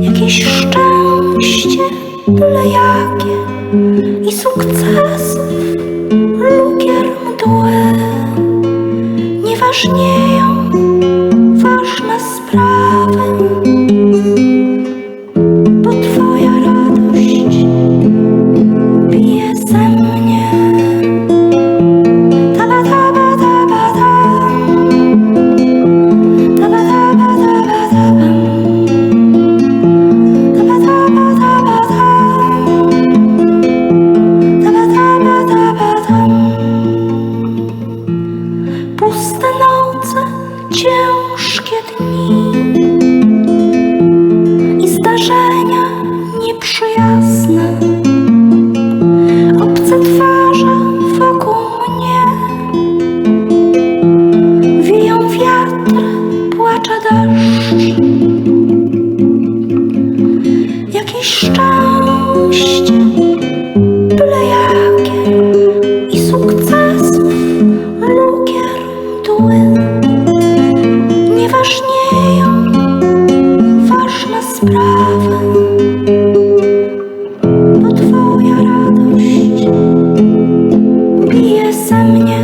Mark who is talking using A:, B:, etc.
A: Jakieś szczęście, byle jakie i sukces lukier mdły nieważnieją. puste noce, ciężkie dni i zdarzenia nieprzyjazne, obce twarze wokół mnie. Wiją wiatr, płacze deszcz, jakieś szczęście. sprawa, bo twoja radość bije ze mnie.